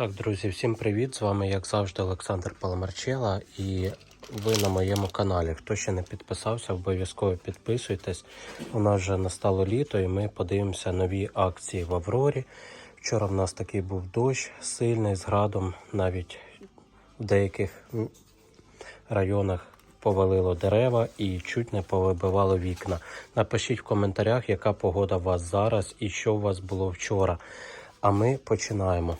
Так, друзі, всім привіт! З вами, як завжди, Олександр Паламарчела і ви на моєму каналі. Хто ще не підписався, обов'язково підписуйтесь. У нас вже настало літо і ми подивимося нові акції в Аврорі. Вчора в нас такий був дощ сильний з градом, навіть в деяких районах повалило дерева і чуть не повибивало вікна. Напишіть в коментарях, яка погода у вас зараз і що у вас було вчора. А ми починаємо.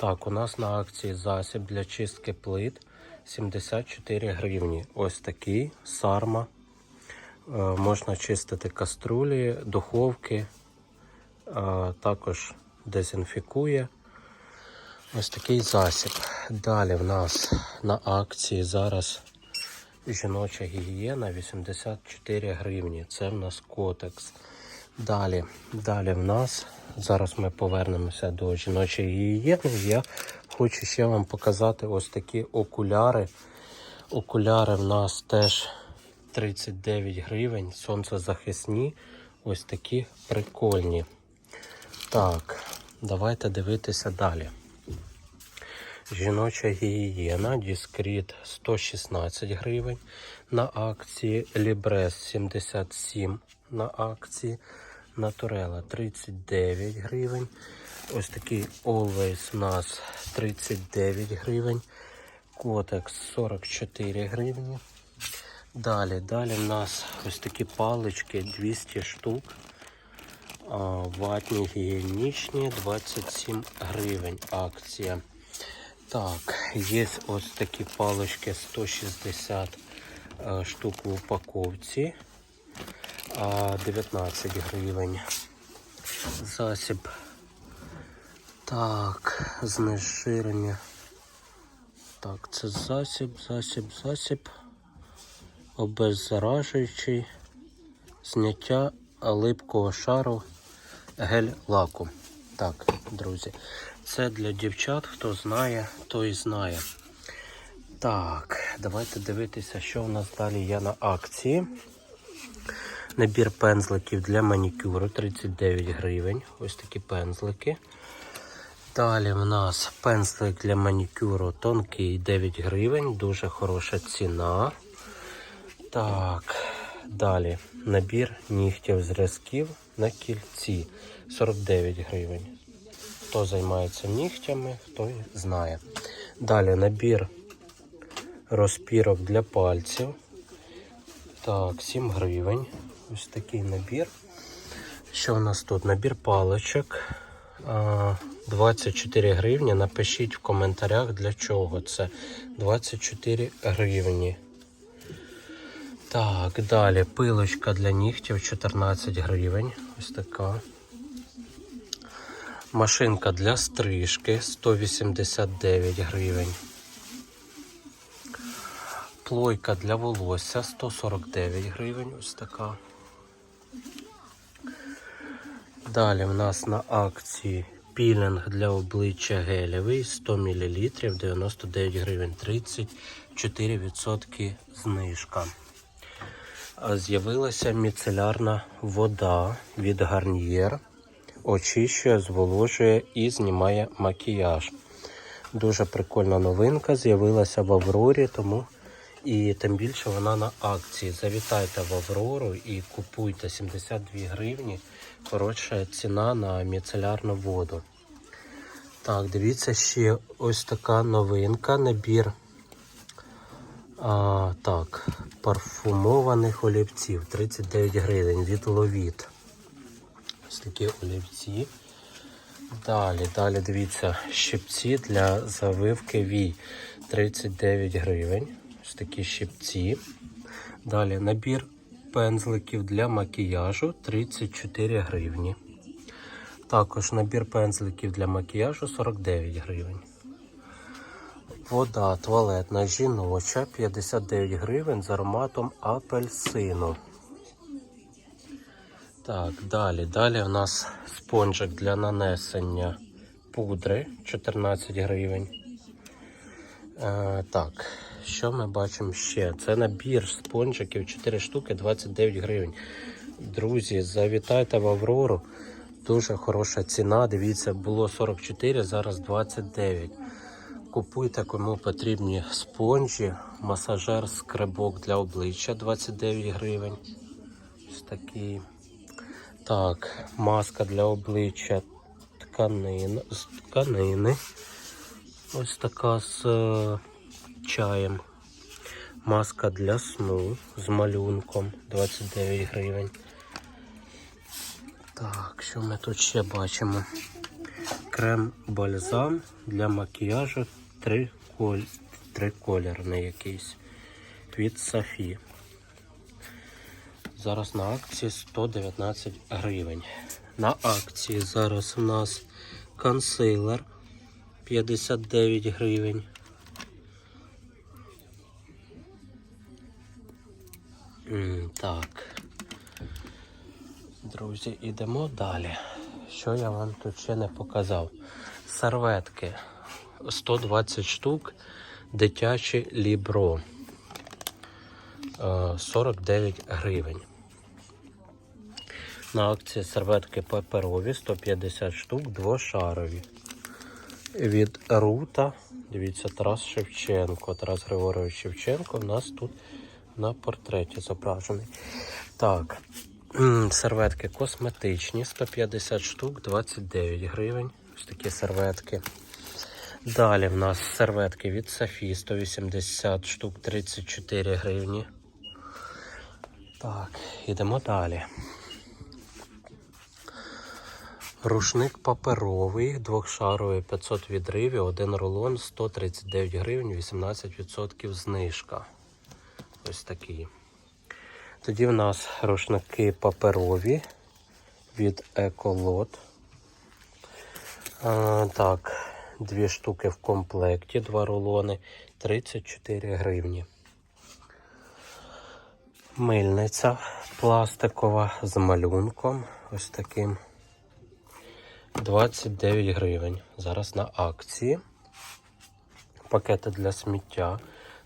Так, у нас на акції засіб для чистки плит 74 гривні. Ось такий сарма. Е, можна чистити каструлі, духовки, е, також дезінфікує. Ось такий засіб. Далі в нас на акції зараз жіноча гігієна 84 гривні. Це в нас котекс. Далі, далі в нас, зараз ми повернемося до жіночої гігієни. Я хочу ще вам показати ось такі окуляри. Окуляри в нас теж 39 гривень, сонцезахисні. Ось такі прикольні. Так, давайте дивитися далі. Жіноча гігієна, Діскріт 116 гривень на акції, Лібрес 77 на акції, Натурела 39 гривень. Ось такий Always у нас 39 гривень. Котекс 44 гривні. Далі, далі в нас ось такі палички 200 штук. Ватні гігієнічні 27 гривень акція. Так, є ось такі палички 160 е, штук в упаковці. А 19 гривень. Засіб. Так, знежирення. Так, це засіб, засіб, засіб. Обеззаражуючий. Зняття липкого шару гель лаку. Так, друзі. Це для дівчат, хто знає, той знає. Так, давайте дивитися, що у нас далі є на акції. Набір пензликів для манікюру 39 гривень. Ось такі пензлики. Далі в нас пензлик для манікюру тонкий 9 гривень, дуже хороша ціна. Так, далі набір нігтів зразків на кільці 49 гривень. Хто займається нігтями, той знає. Далі набір розпірок для пальців. Так, 7 гривень. Ось такий набір. Що у нас тут? Набір паличок. 24 гривні. Напишіть в коментарях для чого це. 24 гривні. Так, далі пилочка для нігтів 14 гривень. Ось така. Машинка для стрижки 189 гривень. Плойка для волосся 149 гривень. Ось така. Далі в нас на акції пілінг для обличчя гелевий 100 мл 99 гривень 34% знижка. З'явилася міцелярна вода від Гарнієр. Очищує, зволожує і знімає макіяж. Дуже прикольна новинка. З'явилася в Аврорі, тому і тим більше вона на акції. Завітайте в Аврору і купуйте 72 гривні. Коротша ціна на міцелярну воду. Так, дивіться ще ось така новинка. Набір а, так, парфумованих олівців 39 гривень від Ловіт. Ось такі олівці. Далі, далі дивіться, щипці для завивки вій 39 гривень. Ось такі щипці. Далі набір пензликів для макіяжу 34 гривні. Також набір пензликів для макіяжу 49 гривень. Вода туалетна жіноча 59 гривень з ароматом апельсину. Так, далі. Далі у нас спонжик для нанесення пудри 14 гривень. Е, так, що ми бачимо ще? Це набір спонжиків 4 штуки 29 гривень. Друзі, завітайте в Аврору. дуже хороша ціна. Дивіться, було 44, зараз 29. Купуйте, кому потрібні спонжі, масажер скребок для обличчя 29 гривень. Ось такий. Так, маска для обличчя тканин, з тканини. Ось така з е, чаєм. Маска для сну з малюнком 29 гривень. Так, що ми тут ще бачимо? Крем бальзам для макіяжу три коль... триколірний якийсь від Софі. Зараз на акції 119 гривень. На акції зараз у нас консилер 59 гривень. Так. Друзі, ідемо далі. Що я вам тут ще не показав? Серветки 120 штук, дитячі лібро. Е, 49 гривень. На акції серветки паперові 150 штук, двошарові. Від Рута, дивіться, Тарас Шевченко. Тарас Григорович Шевченко у нас тут на портреті зображений. Так, серветки косметичні, 150 штук, 29 гривень. Ось такі серветки. Далі в нас серветки від Софі 180 штук, 34 гривні. Так, йдемо далі. Рушник паперовий, двохшаровий 500 відривів, один рулон 139 гривень, 18% знижка. Ось такий. Тоді в нас рушники паперові від Еколот. Так, дві штуки в комплекті, два рулони, 34 гривні. Мильниця пластикова з малюнком. Ось таким. 29 гривень. Зараз на акції. Пакети для сміття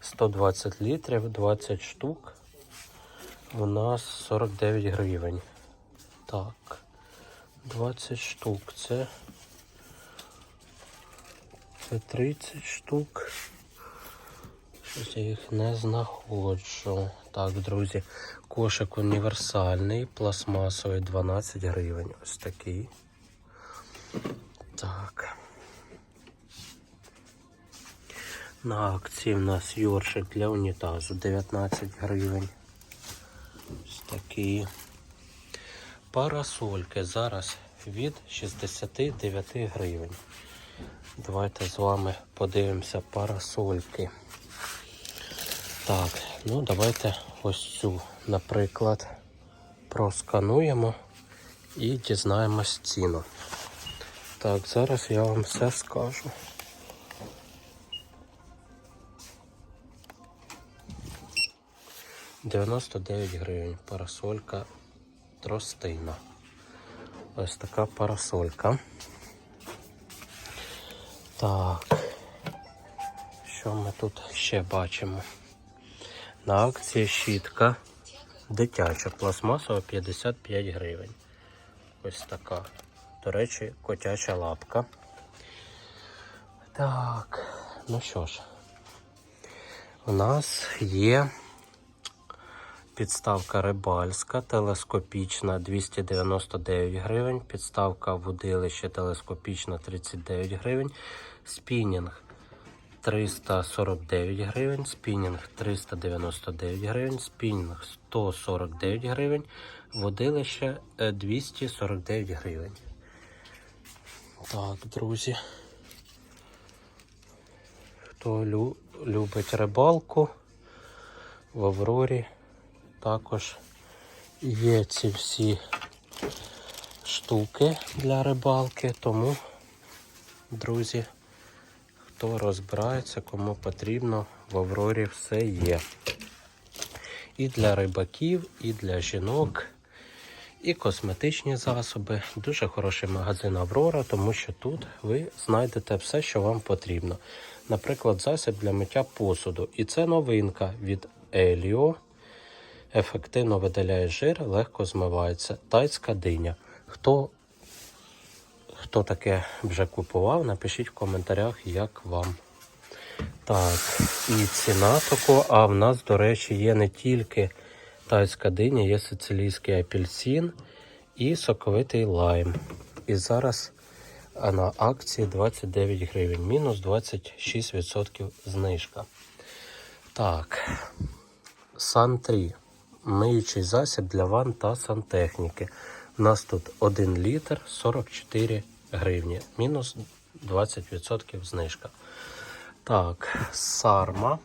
120 літрів, 20 штук. У нас 49 гривень. Так. 20 штук. Це. Це 30 штук. Щось я їх не знаходжу. Так, друзі, кошик універсальний, пластмасовий 12 гривень. Ось такий. Так. На акції в нас йоршик для унітазу 19 гривень. Ось такі. Парасольки зараз від 69 гривень. Давайте з вами подивимося парасольки. Так, ну давайте ось цю, наприклад, проскануємо і дізнаємось ціну. Так, зараз я вам все скажу. Дев'яносто дев'ять гривень. Парасолька тростина. Ось така парасолька. Так. Що ми тут ще бачимо? На акції щітка дитяча пластмасова 55 гривень. Ось така. До речі, котяча лапка. Так, ну що ж, у нас є підставка рибальська, телескопічна 299 гривень, підставка водилище телескопічна 39 гривень, спінінг 349 гривень, спінінг 399 гривень, спінінг 149 гривень, водилище е, 249 гривень. Так, друзі. Хто лю- любить рибалку в Аврорі, також є ці всі штуки для рибалки, тому, друзі, хто розбирається, кому потрібно, в Аврорі все є. І для рибаків, і для жінок, і косметичні засоби. Дуже хороший магазин Аврора, тому що тут ви знайдете все, що вам потрібно. Наприклад, засіб для миття посуду. І це новинка від Еліо. Ефективно видаляє жир, легко змивається. Тайська диня. Хто хто таке вже купував, напишіть в коментарях, як вам. Так, і ціна тако, а в нас, до речі, є не тільки тайська диня, є сицилійський апельсин і соковитий лайм. І зараз на акції 29 гривень, мінус 26% знижка. Так, Сан-3. Миючий засіб для ванн та сантехніки. У нас тут 1 літр 44 гривні, мінус 20% знижка. Так, сарма,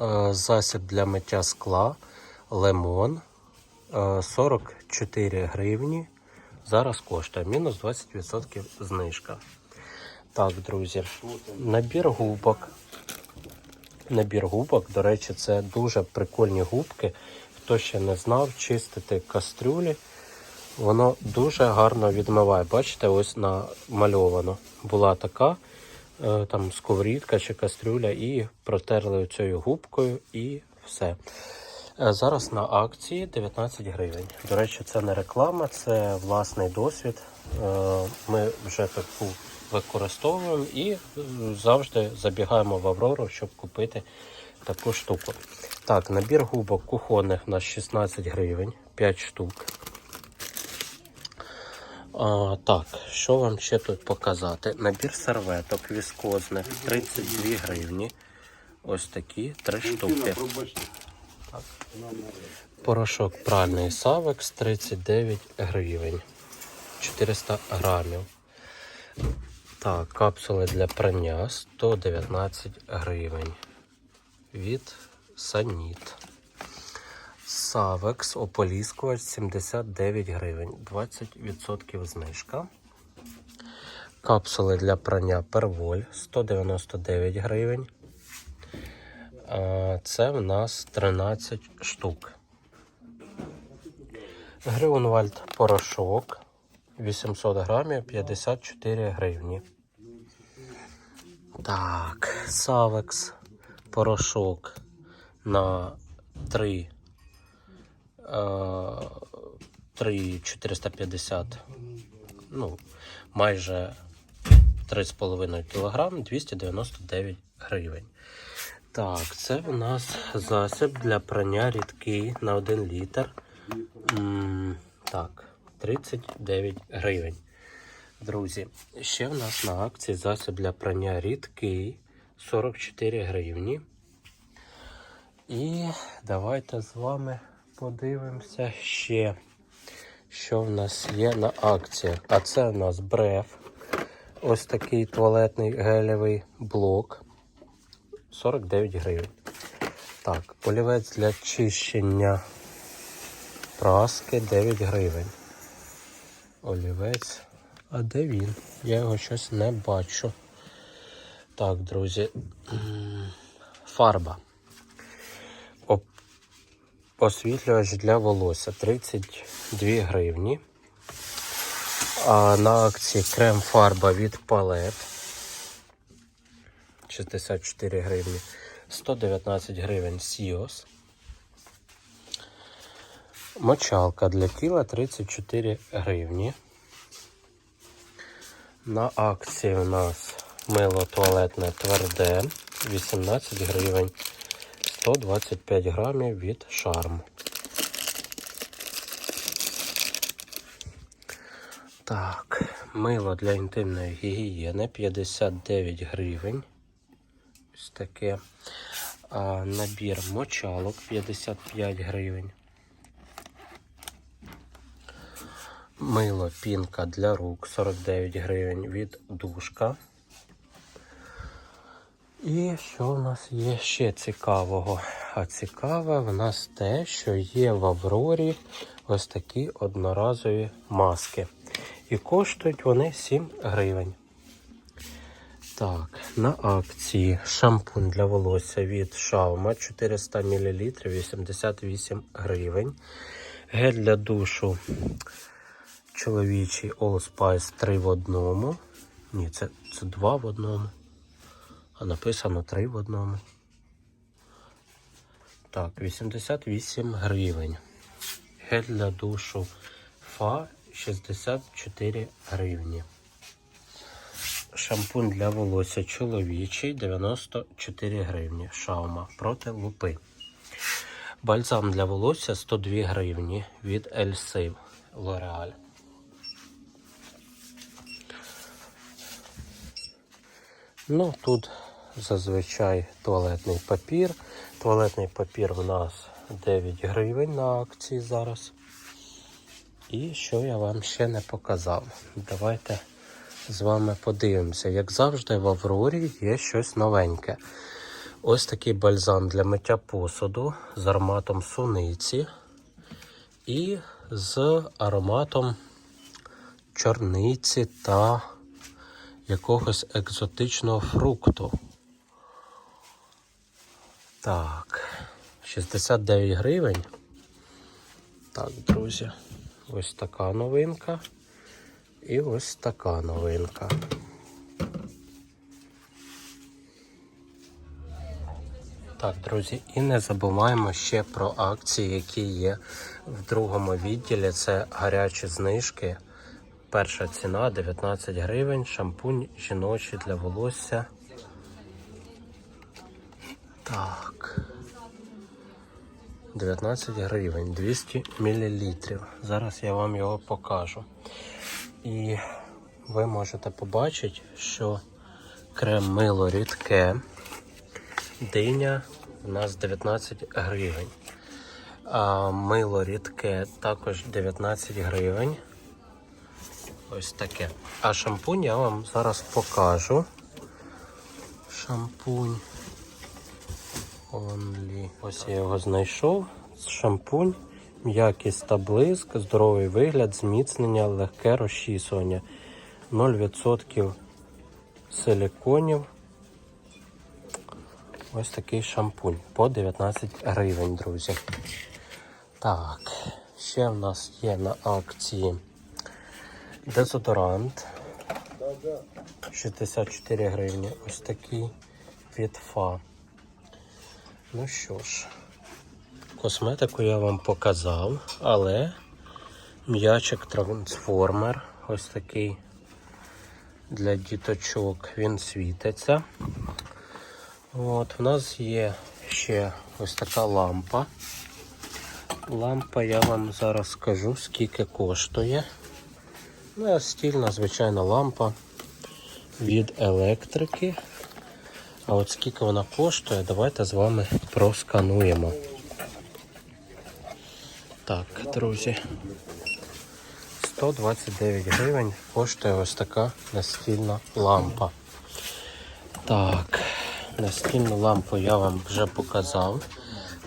е, засіб для миття скла, лимон, е, 44 гривні. Зараз коштує мінус 20% знижка. Так, друзі, набір губок. Набір губок, до речі, це дуже прикольні губки. Хто ще не знав, чистити кастрюлі. Воно дуже гарно відмиває. Бачите, ось намальовано. Була така е, там сковорідка чи кастрюля, і протерли цією губкою і все. Е, Зараз на акції 19 гривень. До речі, це не реклама, це власний досвід. Е, Ми вже таку використовуємо і завжди забігаємо в Аврору, щоб купити таку штуку. Так, набір губок кухонних на 16 гривень, 5 штук. А, так, що вам ще тут показати? Набір серветок віскозних 32 гривні. Ось такі три штуки. Порошок пральний Савекс 39 гривень. 400 грамів. Так, капсули для прання 119 гривень. Від Саніт. Савекс ополіскувач 79 гривень. 20% знижка. Капсули для прання Перволь 199 гривень. Це в нас 13 штук. Грюнвальд порошок 800 грамів 54 гривні. Так, Савекс порошок на 3 е, 3 450, ну, майже 3,5 кг 299 гривень. Так, це в нас засіб для прання рідкий на 1 літр. М, Так, 39 гривень. Друзі, ще в нас на акції засіб для прання рідкий 44 гривні. І давайте з вами подивимося ще, що в нас є на акціях. А це в нас бреф. Ось такий туалетний гелевий блок. 49 гривень. Так, олівець для чищення праски 9 гривень. Олівець. А де він? Я його щось не бачу. Так, друзі. Фарба. Освітлювач для волосся 32 гривні. А на акції крем фарба від палет 64 гривні. 119 гривень Сіос. Мочалка для тіла 34 гривні. На акції у нас мило туалетне тверде 18 гривень. 125 грамів від шарм. Так, мило для інтимної гігієни 59 гривень. Ось таке. А, набір мочалок 55 гривень. Мило пінка для рук 49 гривень від душка. І що в нас є ще цікавого? А цікаве в нас те, що є в Аврорі ось такі одноразові маски. І коштують вони 7 гривень. Так, на акції шампунь для волосся від Шаума 400 мл 88 гривень. Гель для душу чоловічий All Spice 3 в одному. Ні, це, це 2 в одному. А написано 3 в одному. Так, 88 гривень. Гель для душу Фа 64 гривні. шампунь для волосся чоловічий 94 гривні. Шаума проти лупи. Бальзам для волосся 102 гривні від Elsiv L'Oreal. Ну, тут зазвичай туалетний папір. Туалетний папір у нас 9 гривень на акції зараз. І що я вам ще не показав. Давайте з вами подивимося. Як завжди, в Аврорі є щось новеньке. Ось такий бальзам для миття посуду з ароматом суниці і з ароматом чорниці та якогось екзотичного фрукту. Так, 69 гривень. Так, друзі, ось така новинка. І ось така новинка. Так, друзі, і не забуваємо ще про акції, які є в другому відділі. Це гарячі знижки. Перша ціна 19 гривень, шампунь жіночий для волосся. Так. 19 гривень, 200 мл. Зараз я вам його покажу. І ви можете побачити, що крем мило рідке, диня у нас 19 гривень. А мило рідке також 19 гривень. Ось таке. А шампунь я вам зараз покажу. Шампунь. Only. Ось я його знайшов. Шампунь, м'якість та блиск, здоровий вигляд, зміцнення, легке розчісування. 0% силіконів. Ось такий шампунь по 19 гривень, друзі. Так, ще в нас є на акції дезодорант. 64 гривні. Ось такий від ФА. Ну що ж, косметику я вам показав, але м'ячик трансформер, ось такий для діточок, він світиться. От, У нас є ще ось така лампа. Лампа я вам зараз скажу, скільки коштує. Ну, стільна, звичайна лампа від електрики. А от скільки вона коштує, давайте з вами проскануємо. Так, друзі. 129 гривень коштує ось така настільна лампа. Так, настільну лампу я вам вже показав.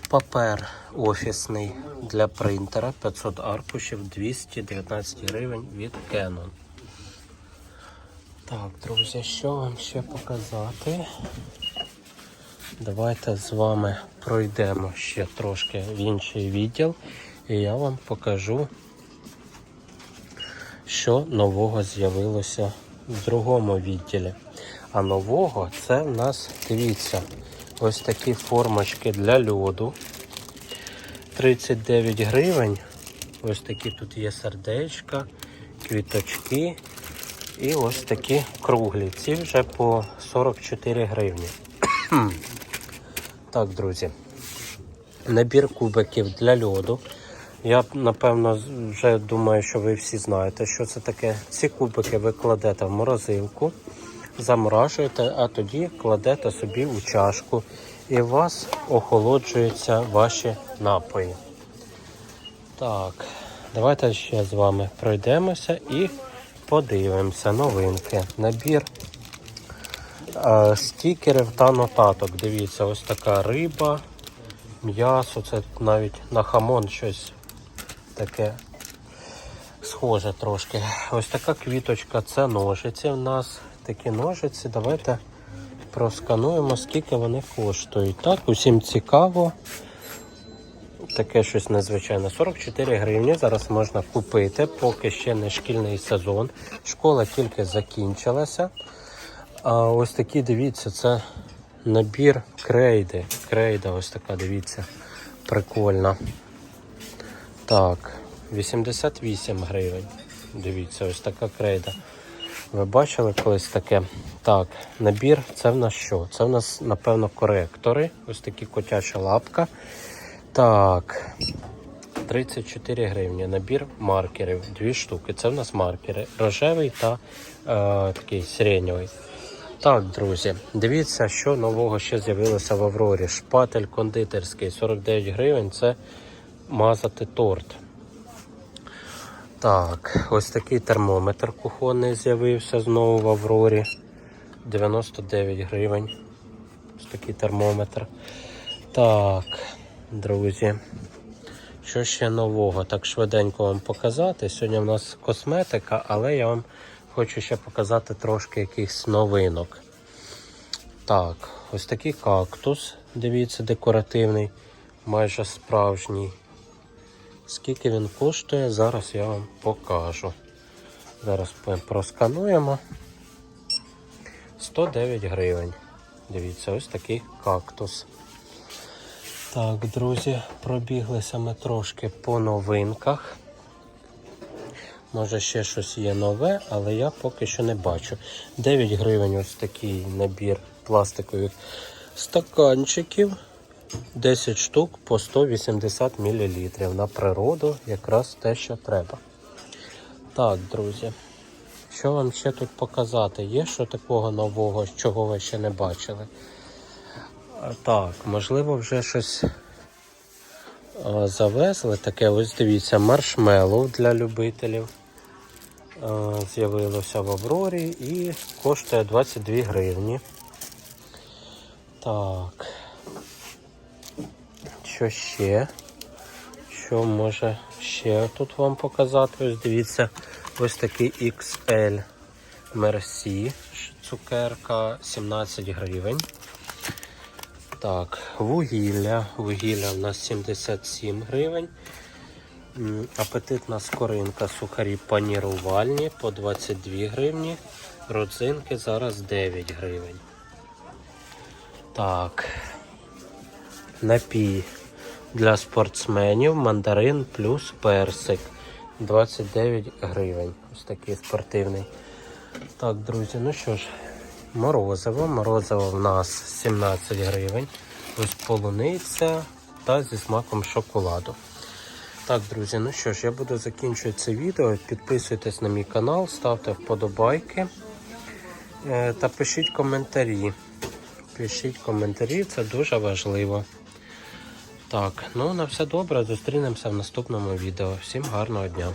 Папер офісний для принтера 500 аркушів 219 гривень від Canon. Так, друзі, що вам ще показати? Давайте з вами пройдемо ще трошки в інший відділ, і я вам покажу, що нового з'явилося в другому відділі. А нового це в нас, дивіться, ось такі формочки для льоду. 39 гривень. Ось такі тут є сердечка, квіточки. І ось такі круглі. Ці вже по 44 гривні. так, друзі. Набір кубиків для льоду. Я напевно вже думаю, що ви всі знаєте, що це таке. Ці кубики ви кладете в морозилку, заморажуєте, а тоді кладете собі у чашку і у вас охолоджуються ваші напої. Так, давайте ще з вами пройдемося і подивимося новинки. Набір е, стікерів та нотаток. Дивіться, ось така риба, м'ясо, це навіть на хамон щось таке схоже трошки. Ось така квіточка, це ножиці в нас. Такі ножиці. Давайте проскануємо, скільки вони коштують. Так, усім цікаво. Таке щось незвичайне. 44 гривні зараз можна купити, поки ще не шкільний сезон. Школа тільки закінчилася. А ось такі, дивіться, це набір крейди. Крейда ось така, дивіться, прикольна. Так, 88 гривень. Дивіться, ось така крейда. Ви бачили колись таке? Так, набір це в нас що? Це в нас, напевно, коректори. Ось такі котяча лапка. Так. 34 гривні. Набір маркерів. Дві штуки. Це в нас маркери. Рожевий та е, такий сиренєвий. Так, друзі, дивіться, що нового ще з'явилося в Аврорі. Шпатель кондитерський 49 гривень. Це мазати торт. Так, ось такий термометр кухонний з'явився знову в Аврорі. 99 гривень. Ось такий термометр. Так, друзі. Що ще нового? Так швиденько вам показати. Сьогодні в нас косметика, але я вам хочу ще показати трошки якихось новинок. Так, ось такий кактус. Дивіться, декоративний, майже справжній. Скільки він коштує, зараз я вам покажу. Зараз проскануємо. 109 гривень. Дивіться, ось такий кактус. Так, друзі, пробіглися ми трошки по новинках. Може ще щось є нове, але я поки що не бачу. 9 гривень ось такий набір пластикових стаканчиків. 10 штук по 180 мл. На природу якраз те, що треба. Так, друзі. Що вам ще тут показати? Є що такого нового, чого ви ще не бачили? Так, можливо, вже щось завезли. Таке, ось дивіться, маршмеллоу для любителів. З'явилося в Аврорі і коштує 22 гривні. Так. Що ще? Що може ще тут вам показати? Ось дивіться, ось такий XL Merci. Цукерка 17 гривень. Так, вугілля. Вугілля у нас 77 гривень. Апетитна скоринка, сухарі панірувальні по 22 гривні. Родзинки зараз 9 гривень. Так. Напій для спортсменів мандарин плюс персик 29 гривень. Ось такий спортивний. Так, друзі, ну що ж, морозиво. Морозиво в нас 17 гривень. Ось полуниця та зі смаком шоколаду. Так, друзі, ну що ж, я буду закінчувати це відео. Підписуйтесь на мій канал, ставте вподобайки е, та пишіть коментарі. Пишіть коментарі, це дуже важливо. Так, ну на все добре. Зустрінемося в наступному відео. Всім гарного дня.